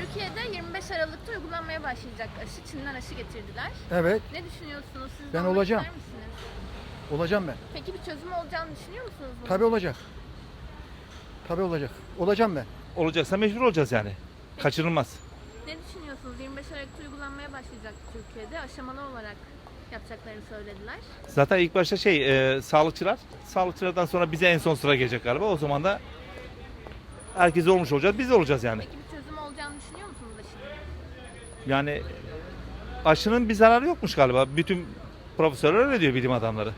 Türkiye'de 25 Aralık'ta uygulanmaya başlayacak aşı. Çin'den aşı getirdiler. Evet, Ne düşünüyorsunuz? Siz Ben olacağım. ister misiniz? olacağım ben. Peki bir çözüm olacağını düşünüyor musunuz? bunun? Tabii olacak. Tabii olacak. Olacağım ben. Olacaksa mecbur olacağız yani. Kaçırılmaz. Ne düşünüyorsunuz? 25 Aralık'ta uygulanmaya başlayacak Türkiye'de. Aşamalı olarak yapacaklarını söylediler. Zaten ilk başta şey e, sağlıkçılar. Sağlıkçılardan sonra bize en son sıra gelecek galiba. O zaman da herkes olmuş olacağız. Biz de olacağız yani. Peki düşünüyor musunuz aşının? Yani aşının bir zararı yokmuş galiba. Bütün profesörler öyle diyor bilim adamları.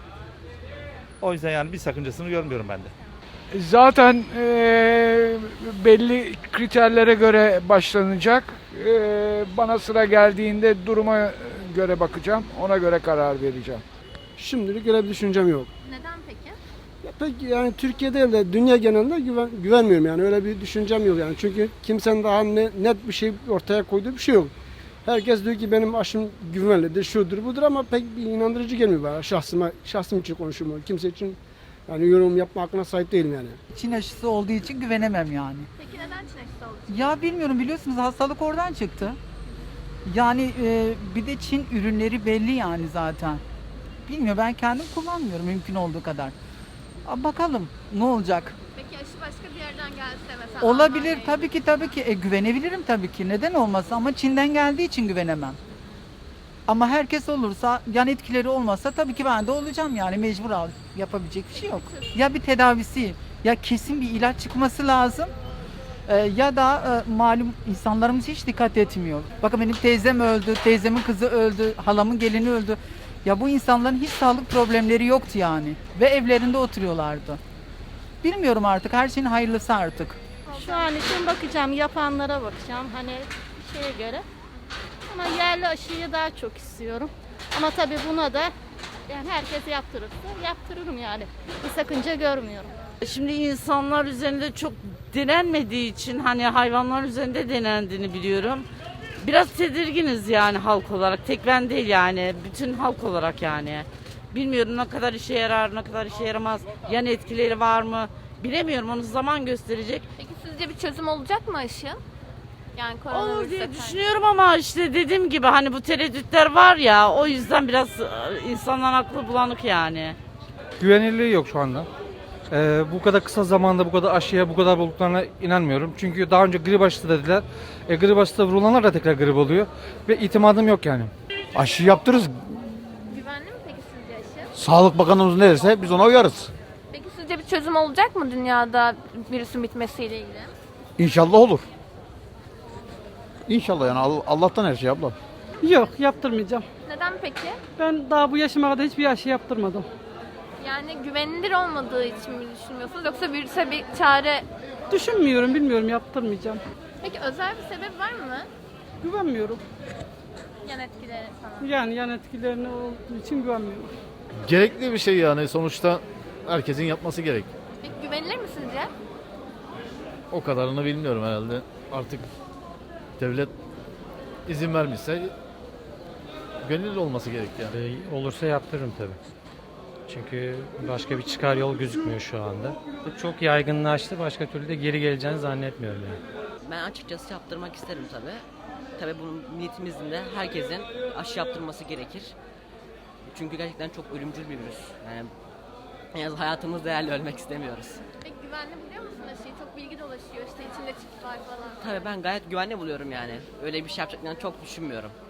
O yüzden yani bir sakıncasını görmüyorum ben de. Zaten eee, belli kriterlere göre başlanacak. Eee, bana sıra geldiğinde duruma göre bakacağım. Ona göre karar vereceğim. Şimdilik öyle bir düşüncem yok. Neden pek yani Türkiye değil de dünya genelinde güven, güvenmiyorum yani öyle bir düşüncem yok yani. Çünkü kimsenin daha ne, net bir şey ortaya koyduğu bir şey yok. Herkes diyor ki benim aşım güvenlidir, şudur budur ama pek bir inandırıcı gelmiyor bana şahsıma, şahsım için konuşuyorum. Kimse için yani yorum yapma hakkına sahip değilim yani. Çin aşısı olduğu için güvenemem yani. Peki neden Çin aşısı olacak? Ya bilmiyorum biliyorsunuz hastalık oradan çıktı. Yani e, bir de Çin ürünleri belli yani zaten. Bilmiyorum ben kendim kullanmıyorum mümkün olduğu kadar. Bakalım ne olacak. Peki aşı başka bir yerden gelse mesela Olabilir Almanya'ya- tabii ki tabii ki. E, güvenebilirim tabii ki. Neden olmasın ama Çin'den geldiği için güvenemem. Ama herkes olursa yan etkileri olmazsa tabii ki ben de olacağım yani mecbur al. Yapabilecek bir şey yok. Ya bir tedavisi ya kesin bir ilaç çıkması lazım. Ee, ya da e, malum insanlarımız hiç dikkat etmiyor. Bakın benim teyzem öldü, teyzemin kızı öldü, halamın gelini öldü. Ya bu insanların hiç sağlık problemleri yoktu yani. Ve evlerinde oturuyorlardı. Bilmiyorum artık her şeyin hayırlısı artık. Şu an için bakacağım, yapanlara bakacağım hani şeye göre. Ama yerli aşıyı daha çok istiyorum. Ama tabii buna da yani herkes yaptırırsa yaptırırım yani. Bir sakınca görmüyorum. Şimdi insanlar üzerinde çok denenmediği için hani hayvanlar üzerinde denendiğini biliyorum. Biraz tedirginiz yani halk olarak. Tek ben değil yani. Bütün halk olarak yani. Bilmiyorum ne kadar işe yarar, ne kadar işe yaramaz. Yan etkileri var mı? Bilemiyorum. Onu zaman gösterecek. Peki sizce bir çözüm olacak mı aşı? Yani Olur koronavirüse diye karşı. düşünüyorum ama işte dediğim gibi hani bu tereddütler var ya o yüzden biraz e, insanların aklı bulanık yani. güvenilirliği yok şu anda. Ee, bu kadar kısa zamanda bu kadar aşıya bu kadar olduklarına inanmıyorum. Çünkü daha önce grip aşısı dediler. E, grip aşısı vurulanlar da tekrar grip oluyor. Ve itimadım yok yani. Aşı yaptırırız. Güvenli mi peki sizce aşı? Sağlık Bakanımız ne derse biz ona uyarız. Peki sizce bir çözüm olacak mı dünyada virüsün bitmesiyle ilgili? İnşallah olur. İnşallah yani All- Allah'tan her şey abla. Yok yaptırmayacağım. Neden peki? Ben daha bu yaşıma kadar hiçbir aşı yaptırmadım. Yani güvenilir olmadığı için mi düşünmüyorsunuz yoksa virüse bir çare... Düşünmüyorum, bilmiyorum yaptırmayacağım. Peki özel bir sebep var mı? Güvenmiyorum. Yan etkileri falan. Yani yan etkilerine olduğu için güvenmiyorum. Gerekli bir şey yani sonuçta herkesin yapması gerek. Peki güvenilir mi sizce? O kadarını bilmiyorum herhalde. Artık devlet izin vermişse gönüllü olması gerek yani. olursa yaptırırım tabii. Çünkü başka bir çıkar yol gözükmüyor şu anda. Bu çok yaygınlaştı. Başka türlü de geri geleceğini zannetmiyorum yani. Ben açıkçası yaptırmak isterim tabi. Tabi bunun milletimizin de herkesin aşı yaptırması gerekir. Çünkü gerçekten çok ölümcül bir virüs. Yani en az hayatımız değerli ölmek istemiyoruz. Peki güvenli buluyor musun aşıyı? Çok bilgi dolaşıyor işte içinde çip var falan. Tabi ben gayet güvenli buluyorum yani. Öyle bir şey yapacaklarını çok düşünmüyorum.